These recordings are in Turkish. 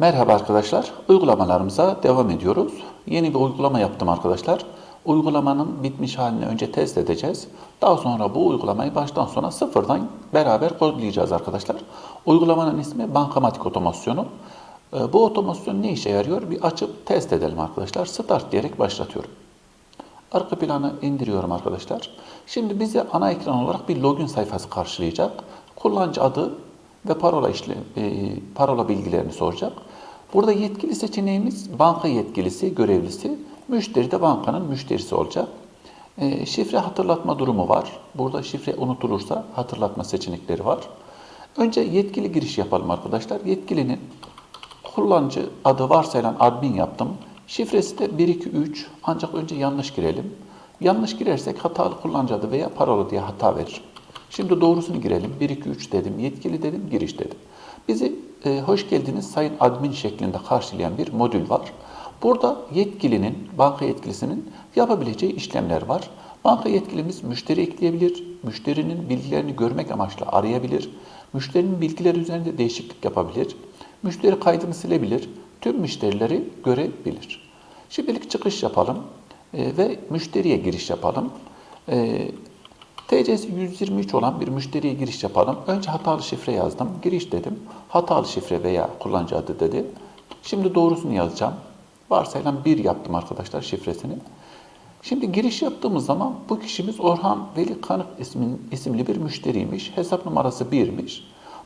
Merhaba arkadaşlar. Uygulamalarımıza devam ediyoruz. Yeni bir uygulama yaptım arkadaşlar. Uygulamanın bitmiş halini önce test edeceğiz. Daha sonra bu uygulamayı baştan sona sıfırdan beraber kodlayacağız arkadaşlar. Uygulamanın ismi bankamatik otomasyonu. Ee, Bu otomasyon ne işe yarıyor? Bir açıp test edelim arkadaşlar. Start diyerek başlatıyorum. Arka planı indiriyorum arkadaşlar. Şimdi bize ana ekran olarak bir login sayfası karşılayacak. Kullanıcı adı ve parola işle, e, parola bilgilerini soracak. Burada yetkili seçeneğimiz banka yetkilisi, görevlisi. Müşteri de bankanın müşterisi olacak. E, şifre hatırlatma durumu var. Burada şifre unutulursa hatırlatma seçenekleri var. Önce yetkili giriş yapalım arkadaşlar. Yetkilinin kullanıcı adı varsayılan admin yaptım. Şifresi de 123 ancak önce yanlış girelim. Yanlış girersek hatalı kullanıcı adı veya parola diye hata verir. Şimdi doğrusunu girelim. 123 dedim, yetkili dedim, giriş dedim. Bizi e, hoş geldiniz sayın admin şeklinde karşılayan bir modül var. Burada yetkilinin, banka yetkilisinin yapabileceği işlemler var. Banka yetkilimiz müşteri ekleyebilir, müşterinin bilgilerini görmek amaçlı arayabilir, müşterinin bilgileri üzerinde değişiklik yapabilir, müşteri kaydını silebilir, tüm müşterileri görebilir. Şimdilik çıkış yapalım e, ve müşteriye giriş yapalım. TC'si 123 olan bir müşteriye giriş yapalım. Önce hatalı şifre yazdım. Giriş dedim. Hatalı şifre veya kullanıcı adı dedi. Şimdi doğrusunu yazacağım. Varsayılan 1 yaptım arkadaşlar şifresini. Şimdi giriş yaptığımız zaman bu kişimiz Orhan Veli Kanık ismin, isimli bir müşteriymiş. Hesap numarası 1'miş.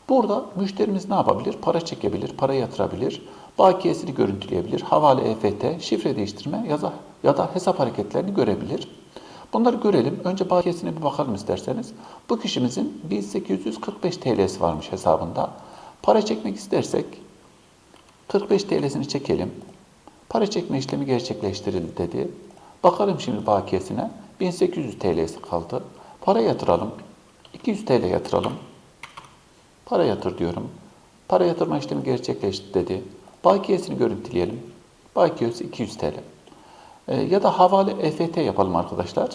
Burada müşterimiz ne yapabilir? Para çekebilir, para yatırabilir, bakiyesini görüntüleyebilir, havale EFT, şifre değiştirme ya da, ya da hesap hareketlerini görebilir. Bunları görelim. Önce bakiyesine bir bakalım isterseniz. Bu kişimizin 1845 TL'si varmış hesabında. Para çekmek istersek 45 TL'sini çekelim. Para çekme işlemi gerçekleştirildi dedi. Bakalım şimdi bakiyesine. 1800 TL'si kaldı. Para yatıralım. 200 TL yatıralım. Para yatır diyorum. Para yatırma işlemi gerçekleşti dedi. Bakiyesini görüntüleyelim. Bakiyesi 200 TL. E, ya da havale EFT yapalım arkadaşlar.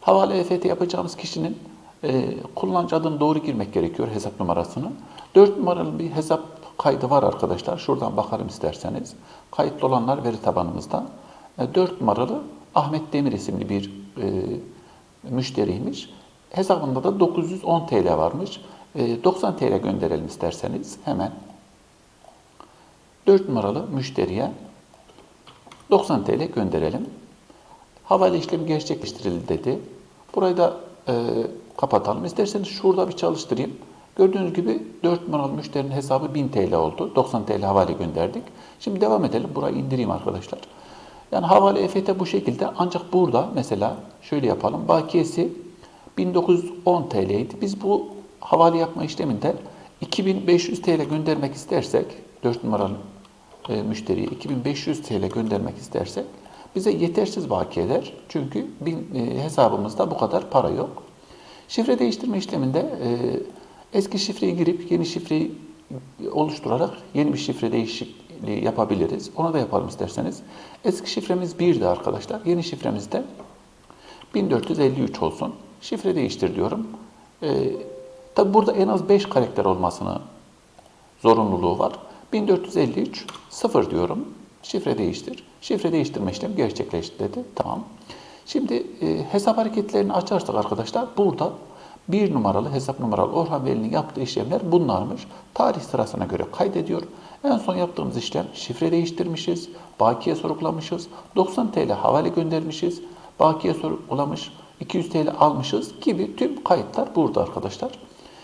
Havale EFT yapacağımız kişinin e, kullanıcı adını doğru girmek gerekiyor hesap numarasını. 4 numaralı bir hesap kaydı var arkadaşlar. Şuradan bakalım isterseniz. Kayıtlı olanlar veri tabanımızda. E, 4 numaralı Ahmet Demir isimli bir e, müşteriymiş. Hesabında da 910 TL varmış. E, 90 TL gönderelim isterseniz hemen. 4 numaralı müşteriye 90 TL gönderelim. Havale işlemi gerçekleştirildi dedi. Burayı da e, kapatalım. İsterseniz şurada bir çalıştırayım. Gördüğünüz gibi 4 numaralı müşterinin hesabı 1000 TL oldu. 90 TL havale gönderdik. Şimdi devam edelim. Burayı indireyim arkadaşlar. Yani havale EFT bu şekilde ancak burada mesela şöyle yapalım. Bakiyesi 1910 TL'ydi. Biz bu havale yapma işleminde 2500 TL göndermek istersek 4 numaralı e, müşteriye 2500 TL göndermek istersek bize yetersiz bakiyeler. Çünkü bin, e, hesabımızda bu kadar para yok. Şifre değiştirme işleminde e, eski şifreyi girip yeni şifreyi oluşturarak yeni bir şifre değişikliği yapabiliriz. Onu da yapalım isterseniz. Eski şifremiz 1'di arkadaşlar. Yeni şifremiz de 1453 olsun. Şifre değiştir diyorum. E, tabi burada en az 5 karakter olmasını zorunluluğu var. 1453 0 diyorum. Şifre değiştir. Şifre değiştirme işlemi gerçekleşti dedi. Tamam. Şimdi e, hesap hareketlerini açarsak arkadaşlar burada bir numaralı hesap numaralı Orhan Veli'nin yaptığı işlemler bunlarmış. Tarih sırasına göre kaydediyor. En son yaptığımız işlem şifre değiştirmişiz, bakiye sorgulamışız, 90 TL havale göndermişiz, bakiye sorgulamış, 200 TL almışız gibi tüm kayıtlar burada arkadaşlar.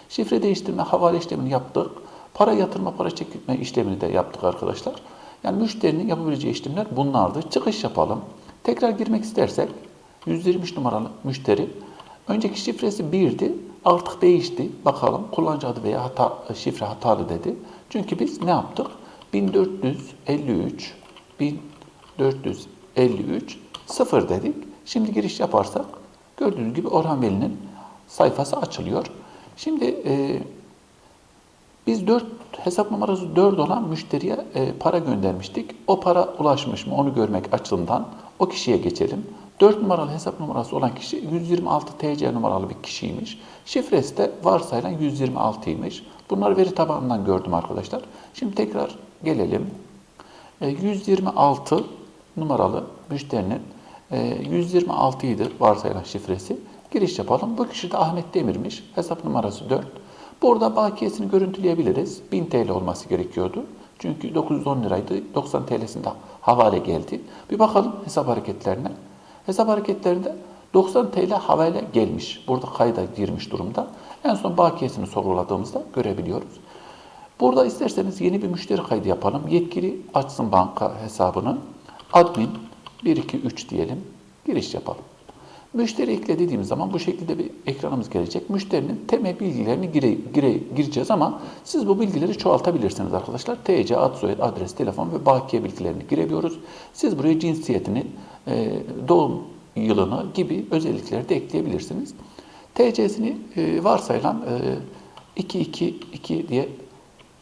Şifre değiştirme, havale işlemini yaptık. Para yatırma, para çekme işlemini de yaptık arkadaşlar. Yani müşterinin yapabileceği işlemler bunlardı. Çıkış yapalım. Tekrar girmek istersek 123 numaralı müşteri önceki şifresi 1'di. Artık değişti. Bakalım kullanıcı adı veya hata, şifre hatalı dedi. Çünkü biz ne yaptık? 1453 1453 0 dedik. Şimdi giriş yaparsak gördüğünüz gibi Orhan Veli'nin sayfası açılıyor. Şimdi e, biz 4 hesap numarası 4 olan müşteriye e, para göndermiştik. O para ulaşmış mı onu görmek açısından o kişiye geçelim. 4 numaralı hesap numarası olan kişi 126 TC numaralı bir kişiymiş. Şifresi de varsayılan 126'ymış. Bunları veri tabanından gördüm arkadaşlar. Şimdi tekrar gelelim. E, 126 numaralı müşterinin e, 126 idi varsayılan şifresi. Giriş yapalım. Bu kişi de Ahmet Demir'miş. Hesap numarası 4. Burada bakiyesini görüntüleyebiliriz. 1000 TL olması gerekiyordu. Çünkü 910 liraydı. 90 TL'sinde havale geldi. Bir bakalım hesap hareketlerine. Hesap hareketlerinde 90 TL havale gelmiş. Burada kayda girmiş durumda. En son bakiyesini sorguladığımızda görebiliyoruz. Burada isterseniz yeni bir müşteri kaydı yapalım. Yetkili açsın banka hesabını. Admin 123 diyelim. Giriş yapalım. Müşteri ekle dediğimiz zaman bu şekilde bir ekranımız gelecek. Müşterinin temel bilgilerini gire, gire, gireceğiz ama siz bu bilgileri çoğaltabilirsiniz arkadaşlar. TC, ad, soyad, adres, telefon ve bakiye bilgilerini girebiliyoruz. Siz buraya cinsiyetini, e, doğum yılını gibi özellikleri de ekleyebilirsiniz. TC'sini e, varsayılan e, 222 diye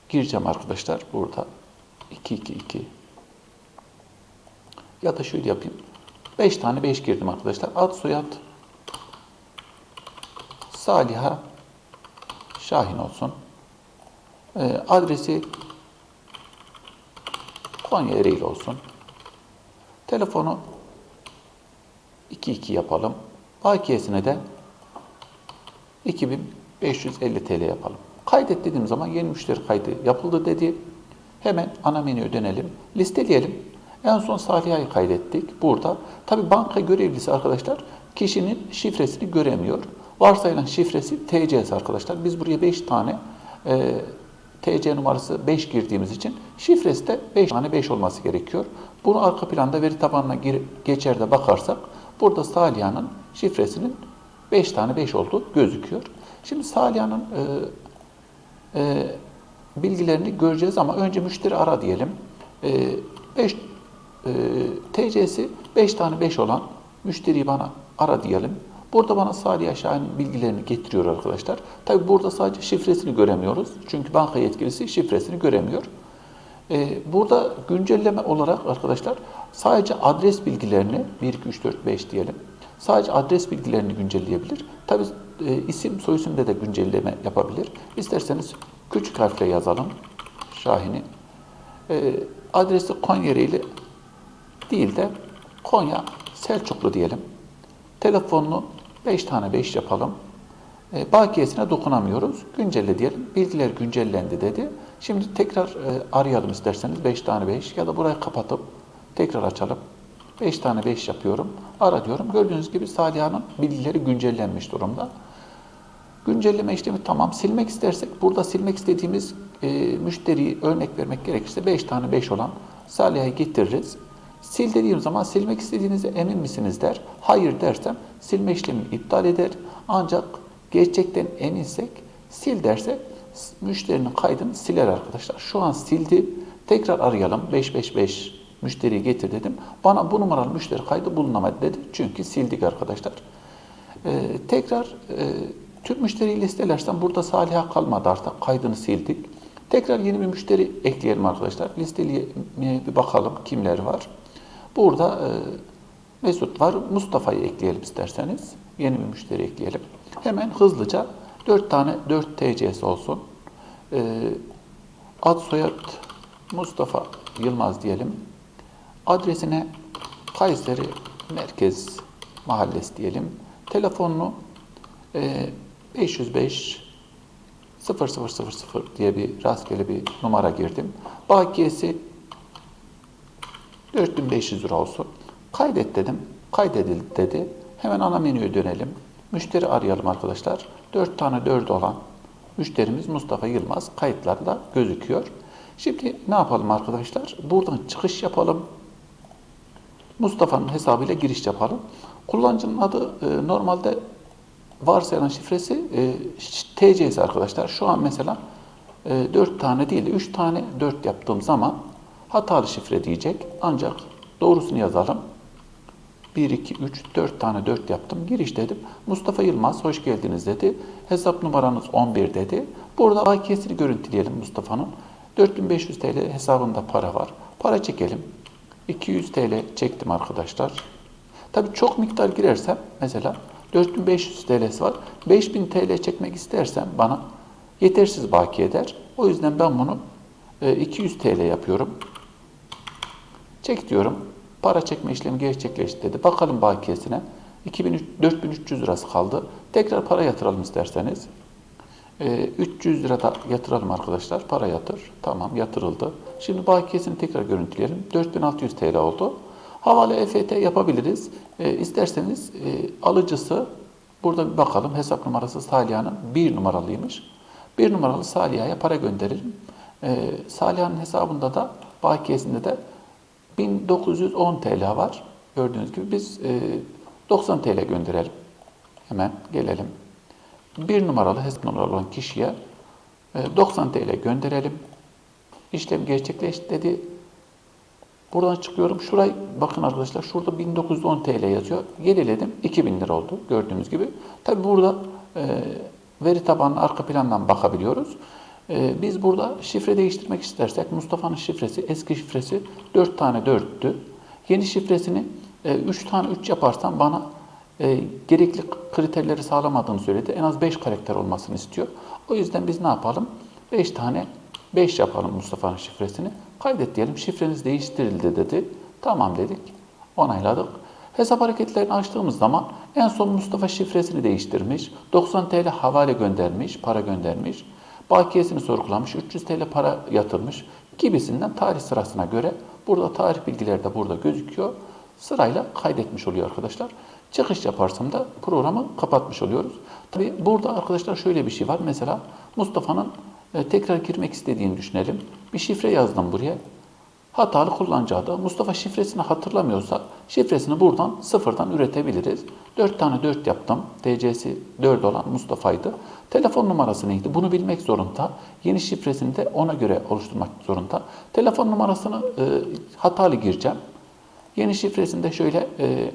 gireceğim arkadaşlar burada. 222 ya da şöyle yapayım. 5 tane 5 girdim arkadaşlar. Ad soyad Saliha Şahin olsun. E, adresi Konya Ereğli olsun. Telefonu 22 yapalım. Bakiyesine de 2550 TL yapalım. Kaydet dediğim zaman yeni müşteri kaydı yapıldı dedi. Hemen ana menüye dönelim. Listeleyelim. En son Saliha'yı kaydettik burada. Tabi banka görevlisi arkadaşlar kişinin şifresini göremiyor. Varsayılan şifresi TC'si arkadaşlar. Biz buraya 5 tane e, TC numarası 5 girdiğimiz için şifresi de 5 tane 5 olması gerekiyor. Bunu arka planda veri tabanına gir, geçer de bakarsak burada Saliha'nın şifresinin 5 tane 5 olduğu gözüküyor. Şimdi Saliha'nın e, e, bilgilerini göreceğiz ama önce müşteri ara diyelim. 5 e, TC'si 5 tane 5 olan müşteriyi bana ara diyelim. Burada bana Salih Aşağı'nın bilgilerini getiriyor arkadaşlar. Tabi burada sadece şifresini göremiyoruz. Çünkü banka yetkilisi şifresini göremiyor. Ee, burada güncelleme olarak arkadaşlar sadece adres bilgilerini 1, 2, 3, 4, 5 diyelim. Sadece adres bilgilerini güncelleyebilir. Tabi e, isim soyisimde de güncelleme yapabilir. İsterseniz küçük harfle yazalım. Şahin'i. E, adresi Konya ile değil de Konya Selçuklu diyelim. Telefonunu 5 tane 5 yapalım. E, bakiyesine dokunamıyoruz. Güncelle diyelim. Bilgiler güncellendi dedi. Şimdi tekrar e, arayalım isterseniz 5 tane 5 ya da burayı kapatıp tekrar açalım. 5 tane 5 yapıyorum. Ara diyorum. Gördüğünüz gibi Saliha'nın bilgileri güncellenmiş durumda. Güncelleme işlemi tamam. Silmek istersek burada silmek istediğimiz e, müşteriyi örnek vermek gerekirse 5 tane 5 olan Saliha'yı getiririz. Sil dediğim zaman silmek istediğinize emin misiniz der. Hayır dersem silme işlemini iptal eder. Ancak gerçekten eminsek sil derse müşterinin kaydını siler arkadaşlar. Şu an sildi. Tekrar arayalım. 555 müşteriyi getir dedim. Bana bu numaralı müşteri kaydı bulunamadı dedi. Çünkü sildik arkadaşlar. Ee, tekrar e, tüm müşteriyi listelersem burada Saliha kalmadı artık. Kaydını sildik. Tekrar yeni bir müşteri ekleyelim arkadaşlar. Listeliye bir bakalım kimler var. Burada e, Mesut var. Mustafa'yı ekleyelim isterseniz. Yeni bir müşteri ekleyelim. Hemen hızlıca 4 tane 4 TC'si olsun. E, ad soyad Mustafa Yılmaz diyelim. Adresine Kayseri Merkez Mahallesi diyelim. Telefonunu e, 505 0000 diye bir rastgele bir numara girdim. Bakiyesi 4500 lira olsun. Kaydet dedim. Kaydedildi dedi. Hemen ana menüye dönelim. Müşteri arayalım arkadaşlar. 4 tane 4 olan müşterimiz Mustafa Yılmaz kayıtlarda gözüküyor. Şimdi ne yapalım arkadaşlar? Buradan çıkış yapalım. Mustafa'nın hesabıyla giriş yapalım. Kullanıcının adı e, normalde varsayılan şifresi e, TC'si arkadaşlar. Şu an mesela e, 4 tane değil de 3 tane 4 yaptığım zaman hatalı şifre diyecek. Ancak doğrusunu yazalım. 1, 2, 3, 4 tane 4 yaptım. Giriş dedim. Mustafa Yılmaz hoş geldiniz dedi. Hesap numaranız 11 dedi. Burada bakiyesini görüntüleyelim Mustafa'nın. 4500 TL hesabında para var. Para çekelim. 200 TL çektim arkadaşlar. Tabii çok miktar girersem mesela 4500 TL'si var. 5000 TL çekmek istersem bana yetersiz baki eder. O yüzden ben bunu e, 200 TL yapıyorum. Çek diyorum. Para çekme işlemi gerçekleşti dedi. Bakalım bakiyesine. 2000, 4300 lirası kaldı. Tekrar para yatıralım isterseniz. Ee, 300 lira da yatıralım arkadaşlar. Para yatır. Tamam yatırıldı. Şimdi bakiyesini tekrar görüntüleyelim. 4600 TL oldu. Havale EFT yapabiliriz. Ee, isterseniz e, alıcısı burada bir bakalım. Hesap numarası Saliha'nın 1 numaralıymış. 1 numaralı Saliha'ya para gönderelim. Ee, Saliha'nın hesabında da bakiyesinde de 1910 TL var. Gördüğünüz gibi biz e, 90 TL gönderelim. Hemen gelelim. Bir numaralı hesap numaralı olan kişiye e, 90 TL gönderelim. İşlem gerçekleşti dedi. Buradan çıkıyorum. Şurayı bakın arkadaşlar. Şurada 1910 TL yazıyor. Yeniledim. 2000 lira oldu. Gördüğünüz gibi. Tabi burada e, veri tabanının arka plandan bakabiliyoruz. E, biz burada şifre değiştirmek istersek Mustafa'nın şifresi, eski şifresi 4 tane 4'tü. Yeni şifresini 3 tane 3 yaparsam bana e, gerekli kriterleri sağlamadığını söyledi. En az 5 karakter olmasını istiyor. O yüzden biz ne yapalım? 5 tane 5 yapalım Mustafa'nın şifresini. Kaydet diyelim. Şifreniz değiştirildi dedi. Tamam dedik. Onayladık. Hesap hareketlerini açtığımız zaman en son Mustafa şifresini değiştirmiş. 90 TL havale göndermiş, para göndermiş. Bakiyesini sorgulamış, 300 TL para yatırmış gibisinden tarih sırasına göre burada tarih bilgileri de burada gözüküyor. Sırayla kaydetmiş oluyor arkadaşlar. Çıkış yaparsam da programı kapatmış oluyoruz. Tabi burada arkadaşlar şöyle bir şey var. Mesela Mustafa'nın e, tekrar girmek istediğini düşünelim. Bir şifre yazdım buraya. Hatalı kullanıcı adı. Mustafa şifresini hatırlamıyorsa şifresini buradan sıfırdan üretebiliriz. 4 tane 4 yaptım. TC'si 4 olan Mustafa'ydı. Telefon numarası neydi? Bunu bilmek zorunda. Yeni şifresini de ona göre oluşturmak zorunda. Telefon numarasını e, hatalı gireceğim. Yeni şifresinde şöyle e,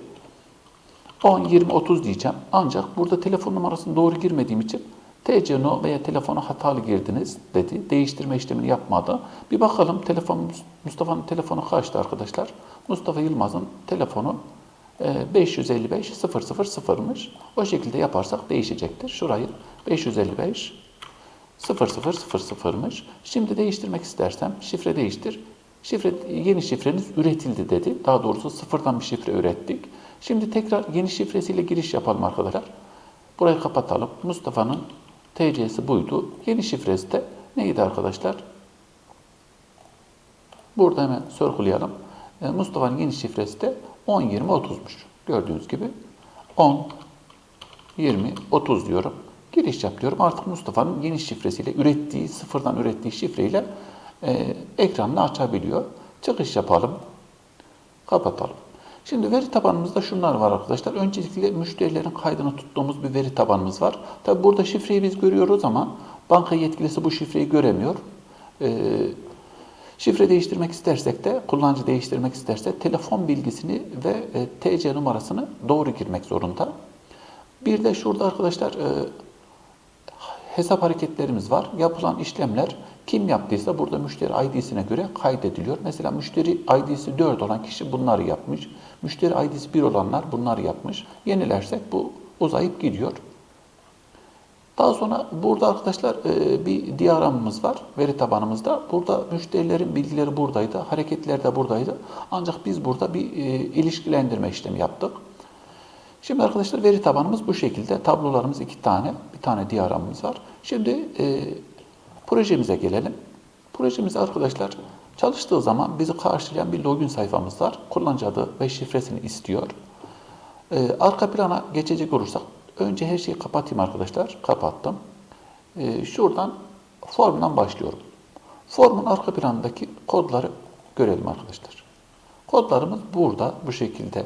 10, 20, 30 diyeceğim. Ancak burada telefon numarasını doğru girmediğim için TC no veya telefonu hatalı girdiniz dedi. Değiştirme işlemini yapmadı. Bir bakalım telefon Mustafa'nın telefonu kaçtı arkadaşlar? Mustafa Yılmaz'ın telefonu 555 000'mış. O şekilde yaparsak değişecektir. Şurayı 555 0000'mış. Şimdi değiştirmek istersem şifre değiştir. Şifre, yeni şifreniz üretildi dedi. Daha doğrusu sıfırdan bir şifre ürettik. Şimdi tekrar yeni şifresiyle giriş yapalım arkadaşlar. Burayı kapatalım. Mustafa'nın TC'si buydu. Yeni şifresi de neydi arkadaşlar? Burada hemen sorgulayalım. E, Mustafa'nın yeni şifresi de 10, 20, 30'muş. Gördüğünüz gibi 10, 20, 30 diyorum. Giriş yap diyorum. Artık Mustafa'nın yeni şifresiyle ürettiği, sıfırdan ürettiği şifreyle e, ekranını açabiliyor. Çıkış yapalım. Kapatalım. Şimdi veri tabanımızda şunlar var arkadaşlar. Öncelikle müşterilerin kaydını tuttuğumuz bir veri tabanımız var. Tabi burada şifreyi biz görüyoruz ama banka yetkilisi bu şifreyi göremiyor. Ee, şifre değiştirmek istersek de, kullanıcı değiştirmek isterse telefon bilgisini ve e, TC numarasını doğru girmek zorunda. Bir de şurada arkadaşlar e, hesap hareketlerimiz var. Yapılan işlemler kim yaptıysa burada müşteri ID'sine göre kaydediliyor. Mesela müşteri ID'si 4 olan kişi bunları yapmış. Müşteri ID'si 1 olanlar bunları yapmış. Yenilersek bu uzayıp gidiyor. Daha sonra burada arkadaşlar e, bir diyaramımız var veri tabanımızda. Burada müşterilerin bilgileri buradaydı, hareketler de buradaydı. Ancak biz burada bir e, ilişkilendirme işlemi yaptık. Şimdi arkadaşlar veri tabanımız bu şekilde. Tablolarımız iki tane, tane diyaramımız var. Şimdi e, projemize gelelim. Projemiz arkadaşlar çalıştığı zaman bizi karşılayan bir login sayfamız var. Kullanıcı adı ve şifresini istiyor. E, arka plana geçecek olursak önce her şeyi kapatayım arkadaşlar. Kapattım. E, şuradan formdan başlıyorum. Formun arka planındaki kodları görelim arkadaşlar. Kodlarımız burada bu şekilde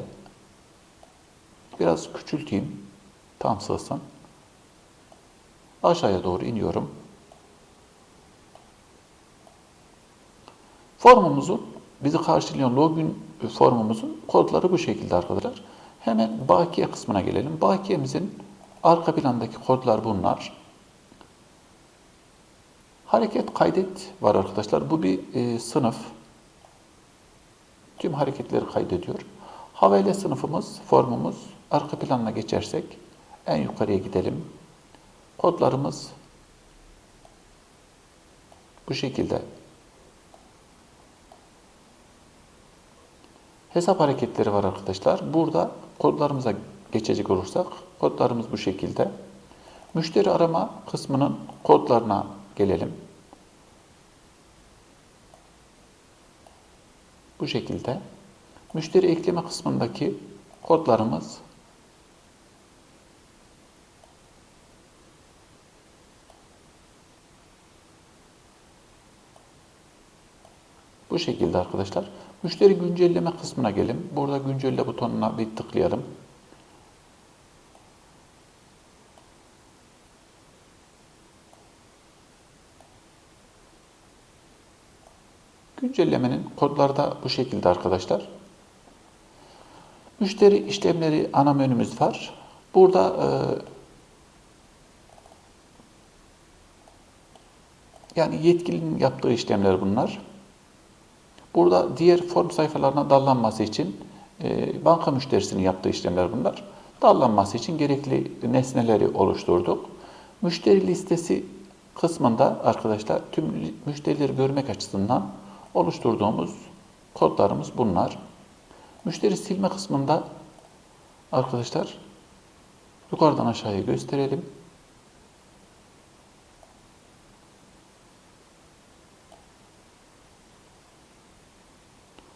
Biraz küçülteyim. Tam sığsın. Aşağıya doğru iniyorum. Formumuzun, bizi karşılayan login formumuzun kodları bu şekilde arkadaşlar. Hemen bakiye kısmına gelelim. Bakiyemizin arka plandaki kodlar bunlar. Hareket kaydet var arkadaşlar. Bu bir e, sınıf. Tüm hareketleri kaydediyor. Havale sınıfımız, formumuz arka planına geçersek en yukarıya gidelim. Kodlarımız Bu şekilde. Hesap hareketleri var arkadaşlar. Burada kodlarımıza geçecek olursak kodlarımız bu şekilde. Müşteri arama kısmının kodlarına gelelim. Bu şekilde. Müşteri ekleme kısmındaki kodlarımız bu şekilde arkadaşlar. Müşteri güncelleme kısmına gelin. Burada güncelle butonuna bir tıklayalım. Güncellemenin kodları da bu şekilde arkadaşlar. Müşteri işlemleri ana menümüz var. Burada e, yani yetkilinin yaptığı işlemler bunlar. Burada diğer form sayfalarına dallanması için e, banka müşterisinin yaptığı işlemler bunlar. Dallanması için gerekli nesneleri oluşturduk. Müşteri listesi kısmında arkadaşlar tüm müşterileri görmek açısından oluşturduğumuz kodlarımız bunlar. Müşteri silme kısmında arkadaşlar yukarıdan aşağıya gösterelim.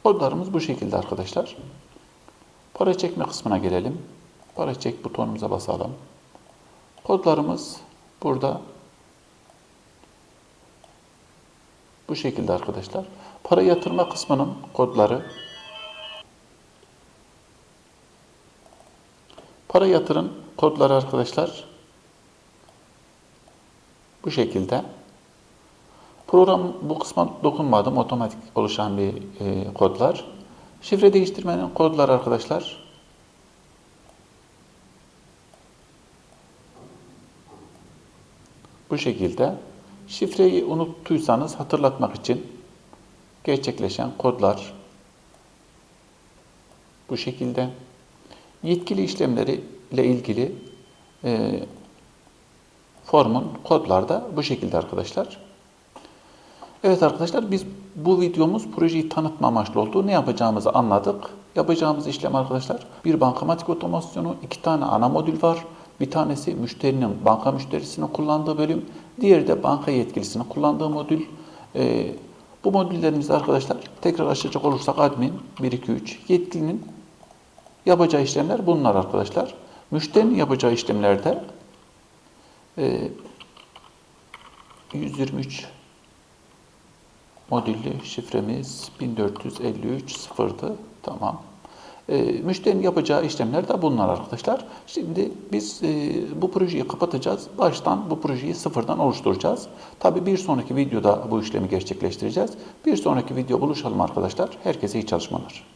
Kodlarımız bu şekilde arkadaşlar. Para çekme kısmına gelelim. Para çek butonumuza basalım. Kodlarımız burada bu şekilde arkadaşlar. Para yatırma kısmının kodları Para yatırın kodları arkadaşlar bu şekilde. Program bu kısma dokunmadım. Otomatik oluşan bir e, kodlar. Şifre değiştirmenin kodları arkadaşlar. Bu şekilde. Şifreyi unuttuysanız hatırlatmak için gerçekleşen kodlar bu şekilde. Yetkili işlemleri ile ilgili e, formun kodlar da bu şekilde arkadaşlar. Evet arkadaşlar biz bu videomuz projeyi tanıtma amaçlı oldu. Ne yapacağımızı anladık. Yapacağımız işlem arkadaşlar bir bankamatik otomasyonu, iki tane ana modül var. Bir tanesi müşterinin, banka müşterisinin kullandığı bölüm. Diğeri de banka yetkilisinin kullandığı modül. Ee, bu modüllerimizde arkadaşlar tekrar açacak olursak admin 1, 2, 3 yetkilinin yapacağı işlemler bunlar arkadaşlar. Müşterinin yapacağı işlemlerde e, 123 modüllü şifremiz 1453 sıfırdı. Tamam. E, müşterinin yapacağı işlemler de bunlar arkadaşlar. Şimdi biz e, bu projeyi kapatacağız. Baştan bu projeyi sıfırdan oluşturacağız. Tabi bir sonraki videoda bu işlemi gerçekleştireceğiz. Bir sonraki video buluşalım arkadaşlar. Herkese iyi çalışmalar.